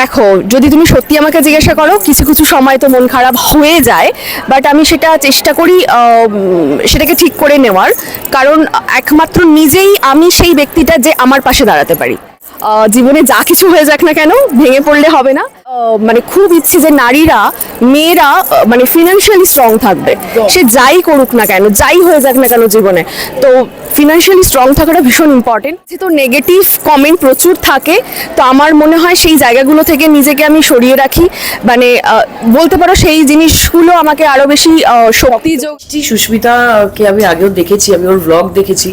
দেখো, যদি তুমি সত্যি আমাকে জিজ্ঞাসা করো, কিছু কিছু সময় তো মন খারাপ হয়ে যায় বাট আমি সেটা চেষ্টা করি সেটাকে ঠিক করে নেওয়ার। কারণ একমাত্র নিজেই আমি সেই ব্যক্তিটা যে আমার পাশে দাঁড়াতে পারি। জীবনে যা কিছু হয়ে যাক না কেন, ভেঙে পড়লে হবে না। মানে খুব ইচ্ছে যে নারীরা মেয়েরা মানে ফিনান্সিয়ালি স্ট্রং থাকবে। সে যাই করুক না কেন যাই হয়ে যাক না কেন জীবনে। তো ফিনান্সিয়ালি স্ট্রং থাকাটা ভীষণ ইম্পর্টেন্ট যেহেতু নেগেটিভ কমেন্ট প্রচুর থাকে তো আমার মনে হয় সেই জায়গাগুলো থেকে নিজেকে আমি সরিয়ে রাখি। মানে বলতে পারো সেই জিনিসগুলো আমাকে আরও বেশি শক্তি যোগ জি সুস্মিতাকে আমি আগেও দেখেছি আমি ওর ব্লগ দেখেছি।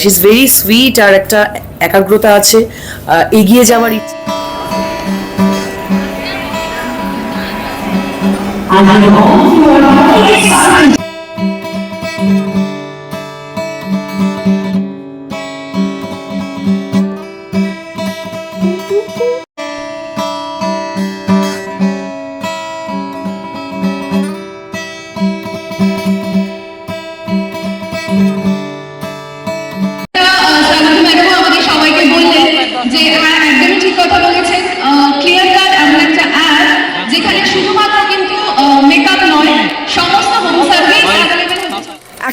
শি ইজ ভেরি সুইট আর একটা একাগ্রতা আছে। এগিয়ে যাওয়ার ইচ্ছে 他拿着红旗为了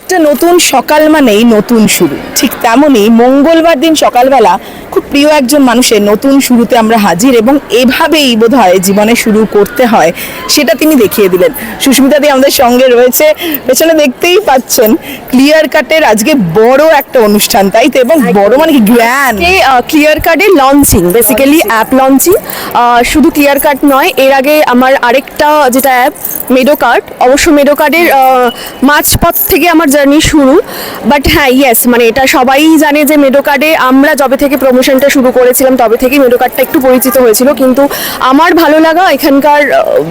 একটা নতুন সকাল মানেই নতুন শুরু। ঠিক তেমনই মঙ্গলবার দিন সকালবেলা খুব প্রিয় একজন মানুষের নতুন শুরুতে আমরা হাজির এবং এভাবেই বোধহয় জীবনে শুরু করতে হয়, সেটা তিনি দেখিয়ে দিলেন। সুস্মিতা দি আমাদের সঙ্গে রয়েছে। পেছনে দেখতেই পাচ্ছেন ক্লিয়ার কাটের আজকে বড় একটা অনুষ্ঠান, তাই তো? এবং বড় মানে কি গ্র্যান্ড ক্লিয়ার কার্ডের লঞ্চিং বেসিক্যালি অ্যাপ লঞ্চিং শুধু ক্লিয়ার কার্ড নয়, এর আগে আমার আরেকটা যেটা অ্যাপ মেডো কার্ড অবশ্য মেডো কার্ডের মাঝপথ থেকে আমার জার্নি শুরু। বাট হ্যাঁ ইয়েস মানে এটা সবাই জানে যে মেডো কার্ডে আমরা যবে থেকে প্রমোশনটা শুরু করেছিলাম তবে থেকেই মেডো কার্ডটা একটু পরিচিত হয়েছিল। কিন্তু আমার ভালো লাগা এখানকার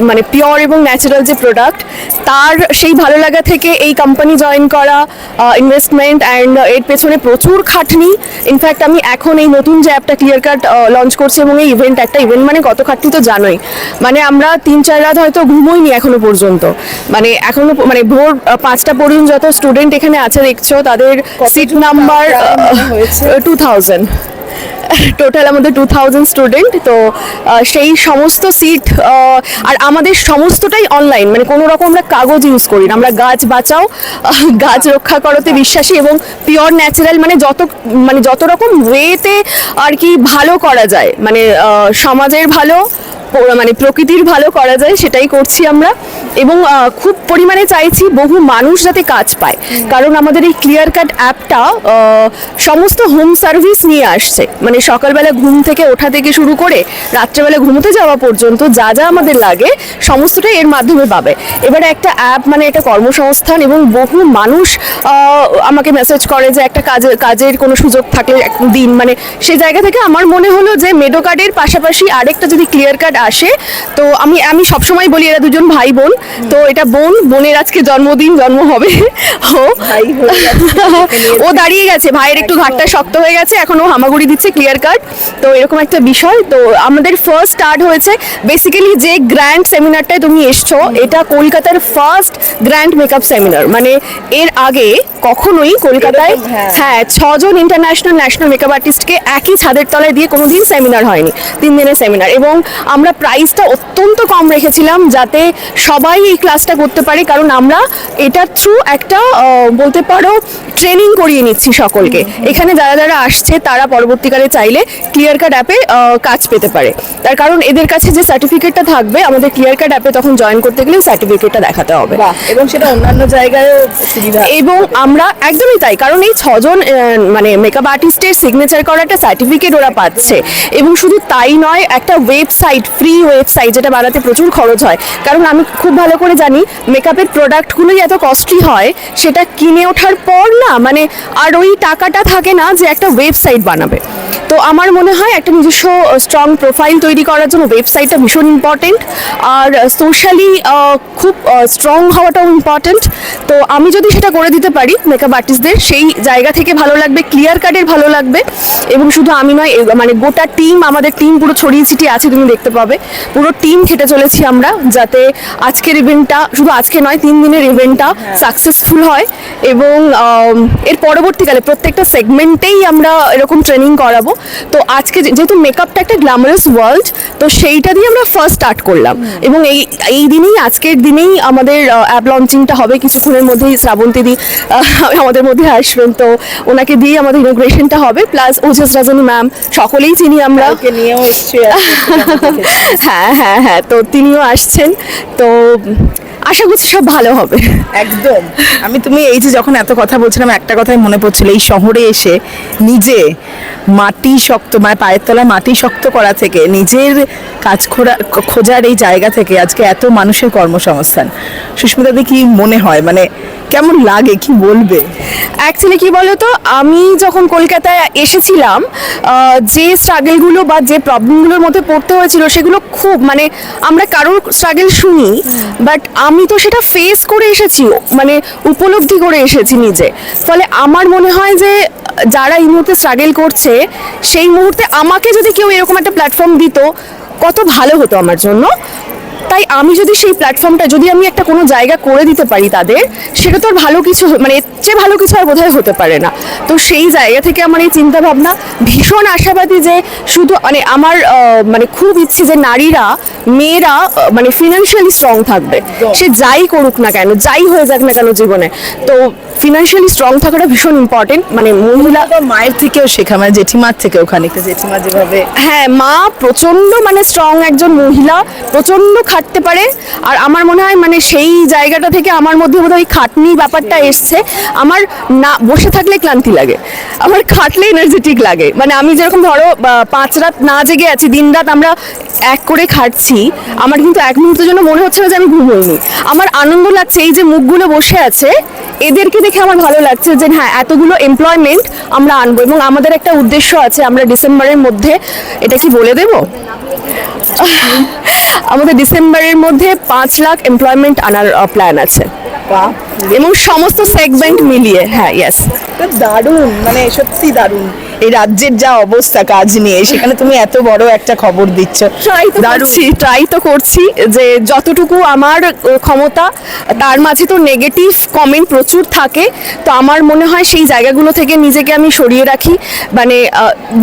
মানে পিওর এবং ন্যাচারাল যে প্রোডাক্ট তার সেই ভালো লাগা থেকে এই কোম্পানি জয়েন করা ইনভেস্টমেন্ট অ্যান্ড এর পেছনে প্রচুর খাটনি। ইনফ্যাক্ট আমি এখন এই নতুন যে অ্যাপটা ক্লিয়ার কাট লঞ্চ করছি এবং এই ইভেন্ট একটা ইভেন্ট মানে কত খাটনি তো জানোই। মানে আমরা তিন চার রাত হয়তো ঘুমোইনি এখনও পর্যন্ত। মানে এখনও মানে ভোর পাঁচটা পর্যন্ত যত স্টুডেন্ট এখানে আছে দেখছ তাদের সিট নাম্বার হয়েছে? টু থাউজেন্ড টোটাল আমাদের টু থাউজেন্ড স্টুডেন্ট তো সেই সমস্ত সিট আর আমাদের সমস্তটাই অনলাইন মানে কোনো রকম আমরা কাগজ ইউজ করি না। আমরা গাছ বাঁচাও, গাছ রক্ষা করতে বিশ্বাসী এবং পিওর ন্যাচারাল মানে যত মানে যত রকম ওয়েতে আর কি ভালো করা যায়। মানে সমাজের ভালো মানে প্রকৃতির ভালো করা যায়, সেটাই করছি আমরা। এবং খুব পরিমাণে চাইছি বহু মানুষ যাতে কাজ পায়। কারণ আমাদের এই ক্লিয়ার কাট অ্যাপটা সমস্ত হোম সার্ভিস নিয়ে আসছে। মানে সকালবেলা ঘুম থেকে ওঠা থেকে শুরু করে রাত্রেবেলা ঘুমোতে যাওয়া পর্যন্ত যা যা আমাদের লাগে, সমস্তটাই এর মাধ্যমে পাবে। এবারে একটা অ্যাপ মানে একটা কর্মসংস্থান এবং বহু মানুষ আমাকে মেসেজ করে যে একটা কাজের কাজের কোনো সুযোগ থাকলে দিন মানে সেই জায়গা থেকে আমার মনে হলো যে মেডো কার্ডের পাশাপাশি আরেকটা যদি ক্লিয়ার কার্ড আসে। তো আমি আমি সবসময় বলি এরা দুজন ভাই বোন। তো এটা বোন বোনের আজকে জন্মদিন জন্ম হবে। ও ও দাঁড়িয়ে গেছে ভাইয়ের একটু ঘাটটা শক্ত হয়ে গেছে এখন ও হামাগুড়ি দিচ্ছে ক্লিয়ার কাট তো এরকম একটা বিষয়। তো আমাদের ফার্স্ট স্টার্ট হয়েছে বেসিক্যালি যে গ্র্যান্ড সেমিনারটায় তুমি এসছো এটা কলকাতার ফার্স্ট গ্র্যান্ড মেকআপ সেমিনার মানে এর আগে কখনোই কলকাতায় হ্যাঁ। হ্যাঁ ছজন ইন্টারন্যাশনাল ন্যাশনাল মেকআপ আর্টিস্টকে একই ছাদের তলায় দিয়ে কোনোদিন সেমিনার হয়নি তিন দিনের সেমিনার এবং আমরা প্রাইসটা অত্যন্ত কম রেখেছিলাম যাতে সবাই এই ক্লাসটা করতে পারে কারণ আমরা এটার থ্রু একটা বলতে পারো ট্রেনিং করিয়ে নিচ্ছি সকলকে। এখানে যারা যারা আসছে তারা পরবর্তীকালে চাইলে ক্লিয়ার কার্ড অ্যাপে কাজ পেতে পারে। তার কারণ এদের কাছে যে সার্টিফিকেটটা থাকবে আমাদের ক্লিয়ার কার্ড অ্যাপে তখন জয়েন করতে গেলে সার্টিফিকেটটা দেখাতে হবে। এবং সেটা অন্যান্য জায়গায় এবং আমরা একদমই তাই, কারণ এই ছজন মানে মেকআপ আর্টিস্টের সিগনেচার করা একটা সার্টিফিকেট ওরা পাচ্ছে। এবং শুধু তাই নয়, একটা ওয়েবসাইট ফ্রি ওয়েবসাইট যেটা বানাতে প্রচুর খরচ হয়। কারণ আমি খুব ভালো করে জানি মেকআপের প্রোডাক্টগুলোই এত কস্টলি হয়, সেটা কিনে ওঠার পর না মানে আর ওই টাকাটা থাকে না যে একটা ওয়েবসাইট বানাবে। তো আমার মনে হয় একটা নিজস্ব স্ট্রং প্রোফাইল তৈরি করার জন্য ওয়েবসাইটটা ভীষণ ইম্পর্টেন্ট আর সোশ্যালি খুব স্ট্রং হওয়াটাও ইম্পর্টেন্ট তো আমি যদি সেটা করে দিতে পারি মেকআপ আর্টিস্টদের সেই জায়গা থেকে ভালো লাগবে ক্লিয়ার কার্ডের ভালো লাগবে। এবং শুধু আমি নয় মানে গোটা টিম আমাদের টিম পুরো ছড়িয়ে ছিটিয়ে আছে তুমি দেখতে পাবে। পুরো টিম খেটে চলেছি আমরা যাতে আজকের ইভেন্টটা শুধু আজকে নয় তিন দিনের ইভেন্টটা সাকসেসফুল হয়। এবং এর পরবর্তীকালে প্রত্যেকটা সেগমেন্টেই আমরা এরকম ট্রেনিং করাবো। তো আজকে যেহেতু মেকআপটা একটা গ্ল্যামারাস ওয়ার্ল্ড তো সেইটা দিয়ে আমরা ফার্স্ট স্টার্ট করলাম। এবং এই এই দিনেই আজকের দিনেই আমাদের অ্যাপ লঞ্চিংটা হবে। কিছুক্ষণের মধ্যেই শ্রাবন্তী দি আমাদের মধ্যে আসবেন। তো ওনাকে দিয়ে আমাদের ইনোগ্রেশনটা হবে। প্লাস ওজাস রাজানি ম্যাম সকলেই চিনি আমরা। নিয়েও এসছি। হ্যাঁ হ্যাঁ হ্যাঁ। তো তিনিও আসছেন। তো আশা করছি সব ভালো হবে। একদম। আমি তুমি এই যে যখন এত কথা বলছিলাম একটা কথাই মনে পড়ছিল এই শহরে এসে নিজে মাটি শক্ত মানে পায়ের তলায় মাটি শক্ত করা থেকে নিজের কাজ খোরা খোঁজার এই জায়গা থেকে আজকে এত মানুষের কর্মসংস্থান। সুস্মিতাদি কি মনে হয়? মানে কেমন লাগে? কি বলবে? অ্যাকচুয়ালি কি বলতো? আমি যখন কলকাতায় এসেছিলাম যে স্ট্রাগলগুলো বা যে প্রবলেমগুলোর মধ্যে পড়তে হয়েছিল সেগুলো খুব মানে আমরা কারোর স্ট্রাগল শুনি বাট আমি তো সেটা ফেস করে এসেছি মানে উপলব্ধি করে এসেছি নিজে। ফলে আমার মনে হয় যে, যারা এই মুহূর্তে স্ট্রাগেল করছে, সেই মুহূর্তে আমাকে যদি কেউ এরকম একটা প্ল্যাটফর্ম দিত, কত ভালো হতো আমার জন্য। তাই আমি যদি সেই প্ল্যাটফর্মটা যদি আমি একটা কোনো জায়গা করে দিতে পারি তাদের সেটা তো আর ভালো কিছু মানে এর চেয়ে ভালো কিছু আর বোধহয় হতে পারে না। তো সেই জায়গা থেকে আমার এই চিন্তাভাবনা ভীষণ আশাবাদী যে শুধু মানে আমার মানে খুব ইচ্ছে যে নারীরা মেয়েরা মানে ফিনান্সিয়ালি স্ট্রং থাকবে। সে যাই করুক না কেন যাই হয়ে যাক না কেন জীবনে। তো ফিনান্সিয়ালি স্ট্রং থাকাটা ভীষণ ইম্পর্টেন্ট মানে মহিলা মায়ের থেকেও শেখা মানে জেঠিমার থেকে ওখানে জেঠিমা যেভাবে হ্যাঁ মা প্রচণ্ড মানে স্ট্রং একজন মহিলা প্রচণ্ড খাটতে পারে। আর আমার মনে হয় মানে সেই জায়গাটা থেকে আমার মধ্যে বোধহয় ওই খাটনি ব্যাপারটা এসছে। আমার না বসে থাকলে ক্লান্তি লাগে। আমার খাটলে এনার্জেটিক লাগে। মানে আমি যেরকম ধরো পাঁচ রাত না জেগে আছি দিন রাত আমরা এক করে খাটছি আমার কিন্তু এক মুহূর্তের জন্য মনে হচ্ছে না যে আমি ঘুমোইনি। আমার আনন্দ লাগছে এই যে মুখগুলো বসে আছে এদেরকে দেখে আমার ভালো লাগছে যে হ্যাঁ এতগুলো এমপ্লয়মেন্ট আমরা আনব এবং আমাদের একটা উদ্দেশ্য আছে আমরা ডিসেম্বরের মধ্যে এটা কি বলে দেব? আমাদের ডিসেম্বরের মধ্যে পাঁচ লাখ এমপ্লয়মেন্ট আনার প্ল্যান আছে। এবং সমস্ত সেগমেন্ট মিলিয়ে হ্যাঁ ইয়েস দারুণ মানে সত্যি দারুণ। এই রাজ্যের যা অবস্থা কাজ নিয়ে সেখানে তুমি এত বড় একটা খবর দিচ্ছ। ট্রাই তো করছি ট্রাই তো করছি যে যতটুকু আমার ক্ষমতা তার মাঝে তো নেগেটিভ কমেন্ট প্রচুর থাকে। তো আমার মনে হয় সেই জায়গাগুলো থেকে নিজেকে আমি সরিয়ে রাখি। মানে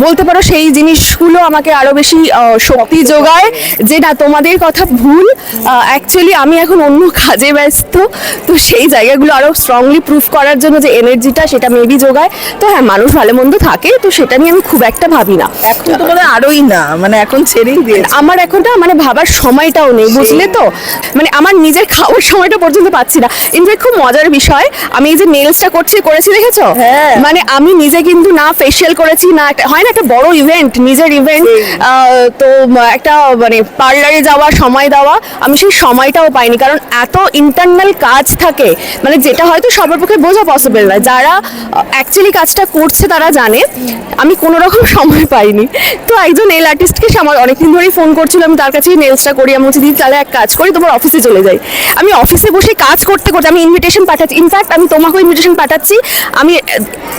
বলতে পারো সেই জিনিসগুলো আমাকে আরও বেশি শক্তি যোগায় যে না তোমাদের কথা ভুল। অ্যাকচুয়ালি আমি এখন অন্য কাজে ব্যস্ত। তো সেই জায়গাগুলো আরও স্ট্রংলি প্রুফ করার জন্য যে এনার্জিটা সেটা মেবি যোগায়। তো হ্যাঁ মানুষ ভালো মন্দ থাকে তো সেটা নিয়ে আমি খুব একটা ভাবি না। এখন তো মানে আরোই না মানে এখন ছেড়েই দিয়েছে। আমার এখন না মানে ভাবার সময়টাও নেই বুঝলে তো? মানে আমার নিজের খাওয়ার সময়টা পর্যন্ত পাচ্ছি না। ইনফ্যাক্ট খুব মজার বিষয় আমি এই যে নেলসটা করছি করেছি দেখেছ? হ্যাঁ। মানে আমি নিজে কিন্তু না ফেসিয়াল করেছি না একটা- হয় না একটা বড় ইভেন্ট নিজের ইভেন্ট তো একটা মানে পার্লারে যাওয়া সময় দেওয়া আমি সেই সময়টাও পাইনি। কারণ এত ইন্টারনাল কাজ থাকে মানে যেটা হয়তো সবার পক্ষে বোঝা পসিবল না। যারা অ্যাকচুয়ালি কাজটা করছে তারা জানে। আমি কোনো রকম সময় পাইনি। তো একজন নেল আর্টিস্টকে সে আমার অনেকদিন ধরেই ফোন করছিল আমি তার কাছেই নেলসটা করি আমি বলছি দিদি তাহলে এক কাজ করি তোমার অফিসে চলে যাই। আমি অফিসে বসে কাজ করতে করতে আমি ইনভিটেশন পাঠাচ্ছি ইনফ্যাক্ট আমি তোমাকেও ইনভিটেশন পাঠাচ্ছি আমি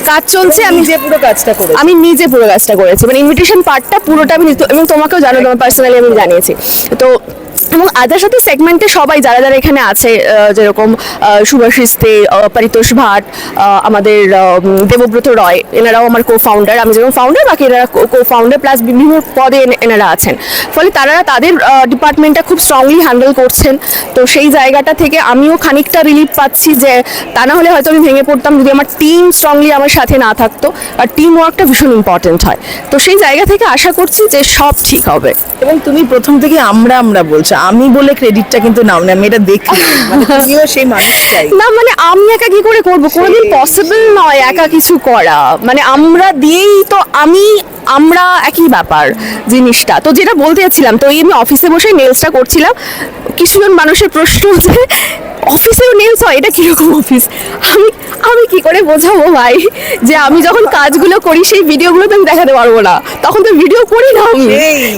কাজ চলছে আমি যে পুরো কাজটা করে আমি নিজে পুরো কাজটা করেছি মানে ইনভিটেশন পার্টটা পুরোটা আমি এবং তোমাকেও জানো তোমার পার্সোনালি আমি জানিয়েছি। তো এবং আদার সাথে সেগমেন্টে সবাই যারা যারা এখানে আছে যেরকম সুভাষিস দে পরিতোষ ভাট আমাদের দেবব্রত রয়, এনারাও আমার কো ফাউন্ডার আমি যেরকম ফাউন্ডার বাকি এনারা কো ফাউন্ডার প্লাস বিভিন্ন পদে এনারা আছেন। ফলে তারা, তাদের ডিপার্টমেন্টটা খুব স্ট্রংলি হ্যান্ডেল করছেন। তো সেই জায়গাটা থেকে আমিও খানিকটা রিলিফ পাচ্ছি যে, তা না হলে হয়তো আমি ভেঙে পড়তাম যদি আমার টিম স্ট্রংলি আমার সাথে না থাকতো। আর টিম ওয়ার্কটা ভীষণ ইম্পর্টেন্ট হয়। তো সেই জায়গা থেকে আশা করছি যে সব ঠিক হবে। এবং তুমি প্রথম থেকে আমরা আমরা বলছো। আমি বলে ক্রেডিটটা কিন্তু নাও না আমি এটা দেখি। মানে তুমিও সেই মানুষটাই না মানে আমি একা কি করে করব? কোনোদিন পসিবল নয় একা কিছু করা। মানে আমরা দিয়েই তো আমি আমরা একই ব্যাপার জিনিসটা। তো যেটা বলতে যাচ্ছিলাম তো এই আমি অফিসে বসে নেলসটা করছিলাম। কিছুজন মানুষের প্রশ্ন যে অফিসেও নেলস হয়? এটা কীরকম অফিস আমি আমি কি করে বোঝাবো ভাই? যে আমি যখন কাজগুলো করি সেই ভিডিওগুলো তো আমি দেখাতে পারব না। তখন তো ভিডিও করি না আমি।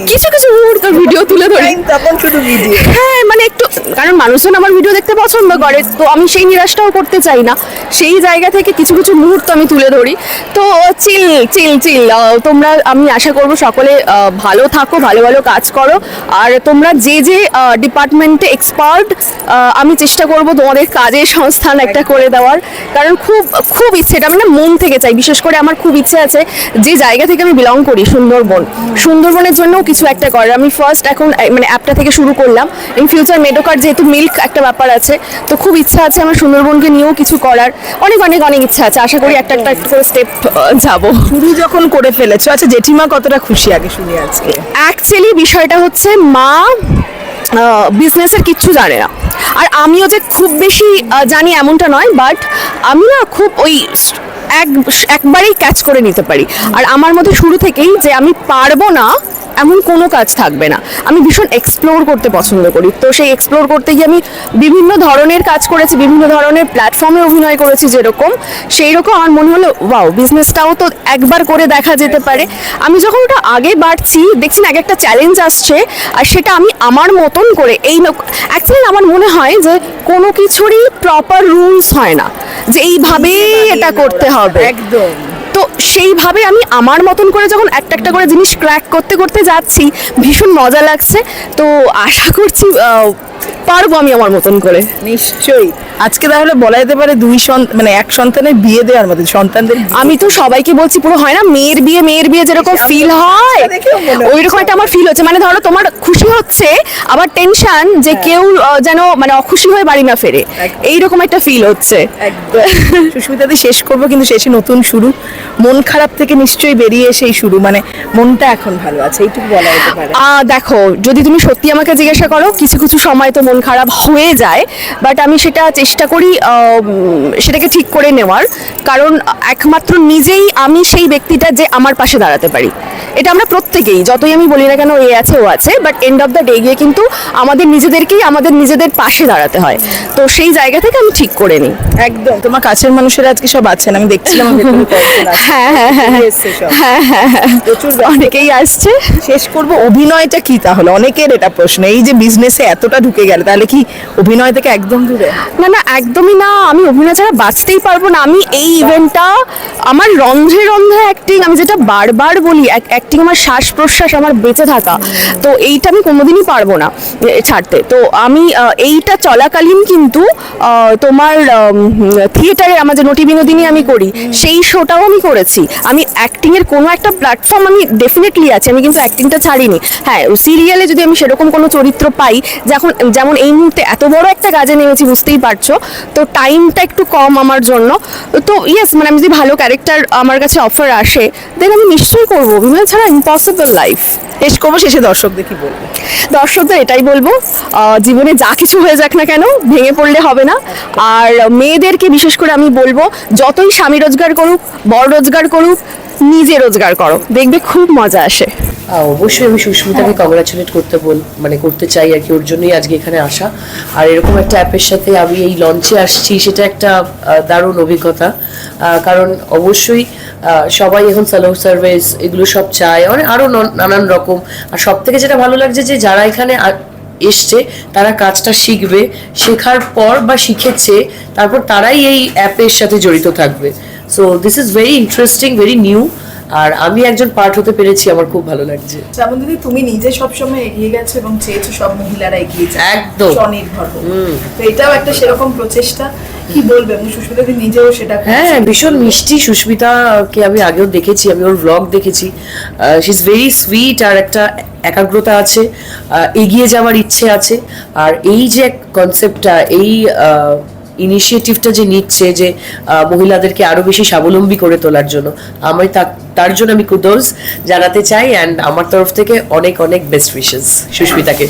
কিছু কিছু মুহূর্ত ভিডিও তুলে ধরি। তখন শুধু ভিডিও হ্যাঁ মানে একটু কারণ মানুষজন আমার ভিডিও দেখতে পছন্দ করে তো আমি সেই নিরাশটাও করতে চাই না। সেই জায়গা থেকে কিছু কিছু মুহূর্ত আমি তুলে ধরি। তো চিল চিল চিল তোমরা আমি আশা করব সকলে ভালো থাকো ভালো ভালো কাজ করো। আর তোমরা যে যে ডিপার্টমেন্টে এক্সপার্ট আমি চেষ্টা করব করব তোমাদের কাজের সংস্থান একটা করে দেওয়ার। কারণ খুব খুব ইচ্ছে এটা আমি না মন থেকে চাই। বিশেষ করে আমার খুব ইচ্ছে আছে যে জায়গা থেকে আমি বিলং করি সুন্দরবন। সুন্দরবনের জন্যও কিছু একটা করার। আমি ফার্স্ট এখন মানে অ্যাপটা থেকে শুরু করলাম। ইন ফিউচার মেডোকার যেহেতু মিল্ক একটা ব্যাপার আছে তো খুব ইচ্ছা আছে আমার সুন্দরবনকে নিয়েও কিছু করার। অনেক অনেক অনেক ইচ্ছা আছে। আশা করি একটা একটা একটা করে স্টেপ যাব। শুরু যখন করে ফেলেছো আচ্ছা জেঠিমা কতটা খুশি আগে শুনি আজকে? অ্যাকচুয়ালি বিষয়টা হচ্ছে মা বিজনেসের কিচ্ছু জানে না। আর আমিও যে খুব বেশি জানি এমনটা নয় বাট আমি না খুব ওই এক, একবারেই ক্যাচ করে নিতে পারি। আর আমার মধ্যে শুরু থেকেই যে আমি পারব না, এমন কোনো কাজ থাকবে না। আমি ভীষণ এক্সপ্লোর করতে পছন্দ করি। তো সেই এক্সপ্লোর করতে গিয়ে আমি বিভিন্ন ধরনের কাজ করেছি, বিভিন্ন ধরনের প্ল্যাটফর্মে অভিনয় করেছি যেরকম। সেই রকম আমার মনে হলো ওয়াও বিজনেসটাও তো একবার করে দেখা যেতে পারে। আমি যখন ওটা আগে বাড়ছি, দেখছি না, এক একটা চ্যালেঞ্জ আসছে, আর সেটা আমি আমার মতন করে এই অ্যাকচুয়ালি আমার মনে হয় যে কোনো কিছুরই প্রপার রুলস হয় না। যে এইভাবেই এটা করতে হবে। একদম। তো সেইভাবে আমি আমার মতন করে যখন একটা একটা করে জিনিস ক্র্যাক করতে করতে যাচ্ছি ভীষণ মজা লাগছে। তো আশা করছি পারব আমি আমার মতন করে। নিশ্চয়ই। আজকে তাহলে বলা যেতে পারে দুই সন্তান মানে এক সন্তানের বিয়ে দেওয়ার মধ্যে সন্তানদের আমি তো সবাইকে বলছি পুরো হয় না? মেয়ের বিয়ে মেয়ের বিয়ে যেরকম ফিল হয় দেখেও মনে হচ্ছে। ওই রকম একটা আমার ফিল হচ্ছে। মানে ধরো তোমার খুশি হচ্ছে আবার টেনশন যে কেউ যেন মানে অখুশি হয়ে বাড়ি না ফেরে। এইরকম একটা ফিল হচ্ছে। একদম। সুস্মিতা দি শেষ করব কিন্তু শেষে নতুন শুরু। মন খারাপ থেকে নিশ্চয়ই বেরিয়ে এসেই শুরু। মানে মনটা এখন ভালো আছে এইটুকু বলা যেতে পারে। দেখো যদি তুমি সত্যি আমাকে জিজ্ঞাসা করো কিছু কিছু সময় তো মন খারাপ হয়ে যায় বাট আমি সেটা চেষ্টা করি সেটাকে ঠিক করে নেওয়ার। কারণ একমাত্র নিজেই আমি সেই ব্যক্তিটা যে আমার পাশে দাঁড়াতে পারি। এটা আমরা প্রত্যেকেই যতই আমি বলি না কেন এ আছে ও আছে but end of the day গিয়ে কিন্তু আমাদের নিজেদেরকেই আমাদের নিজেদের পাশে দাঁড়াতে হয়। তো সেই জায়গা থেকে আমি ঠিক করে নিই। একদম তোমার কাছের মানুষেরা আজকে সব আছেন আমি দেখছিলাম। হ্যাঁ হ্যাঁ হ্যাঁ হ্যাঁ। হ্যাঁ হ্যাঁ হ্যাঁ। প্রচুর অনেকেই আসছে। শেষ করব অভিনয়টা কি তাহলে? অনেকের এটা প্রশ্ন এই যে বিজনেসে এতটা ঢুকে গেল তাহলে কি অভিনয় থেকে একদম দূরে? না না একদমই না। আমি অভিনয় ছাড়া বাঁচতেই পারব না। আমি এই ইভেন্টটা আমার রন্ধ্রে রন্ধ্রে অ্যাক্টিং আমি যেটা বারবার বলি অ্যাক্টিং আমার শ্বাস প্রশ্বাস আমার বেঁচে থাকা, তো এইটা আমি কোনোদিনই পারব না ছাড়তে। তো আমি এইটা চলাকালীন কিন্তু তোমার থিয়েটারে আমার যে নটি বিনোদিনী আমি করি, সেই শোটাও আমি করেছি। আমি অ্যাক্টিংয়ের কোনো একটা প্ল্যাটফর্ম আমি ডেফিনেটলি আছে, আমি কিন্তু অ্যাক্টিংটা ছাড়িনি। হ্যাঁ সিরিয়ালে যদি আমি সেরকম কোনো চরিত্র পাই, যখন, যেমন এই মুহূর্তে এত বড় একটা কাজে নেমেছি, বুঝতেই পারছ। তো টাইমটা একটু কম আমার জন্য। তো ইয়েস মানে আমি যদি ভালো ক্যারেক্টার আমার কাছে অফার আসে দেন আমি নিশ্চয়ই করব। অভিনয় ছাড়া ইম্পসিবল লাইফ শেষ করব শেষে দর্শকদের কি বলব? দর্শকদের এটাই বলব জীবনে যা কিছু হয়ে যাক না কেন ভেঙে পড়লে হবে না। আর মেয়েদেরকে বিশেষ করে আমি বলব যতই স্বামী রোজগার করুক বড় রোজগার করুক নিজে রোজগার করো। দেখবে খুব মজা আসে। অবশ্যই আমি সুস্মিতাকে কংগ্রাচুলেট করতে বল মানে করতে চাই আর কি ওর জন্যই আজকে এখানে আসা। আর এরকম একটা অ্যাপের সাথে আমি এই লঞ্চে আসছি সেটা একটা দারুণ অভিজ্ঞতা। কারণ অবশ্যই সবাই এখন স্যালো সার্ভিস এগুলো সব চায় অনেক আরও নানান রকম। আর সব থেকে যেটা ভালো লাগছে যে যারা এখানে এসছে তারা কাজটা শিখবে শেখার পর বা শিখেছে তারপর তারাই এই অ্যাপের সাথে জড়িত থাকবে। So this is very interesting very new আর আমি একজন পার্ট হতে পেরেছি আমার খুব ভালো লাগছে। যেমন দিদি তুমি নিজে সবসময় এগিয়ে গেছো এবং চেয়েছো সব মহিলারা এগিয়ে যায় একদম। স্বনির্ভর তো এটাও একটা সেরকম প্রচেষ্টা। কি বলবে? সুস্মিতা নিজেও সেটা হ্যাঁ ভীষণ মিষ্টি সুস্মিতাকে আমি আগেও দেখেছি আমি ওর ব্লগ দেখেছি। শি ইজ ভেরি সুইট আর একটা একাগ্রতা আছে এগিয়ে যাওয়ার ইচ্ছে আছে। আর এই যে কনসেপ্টটা এই ইনিশিয়েটিভটা যে নিচ্ছে যে মহিলাদেরকে আরও বেশি স্বাবলম্বী করে তোলার জন্য, আমি তার জন্য আমি কুদোস জানাতে চাই অ্যান্ড আমার তরফ থেকে অনেক অনেক বেস্ট উইশেস সুস্মিতাকে.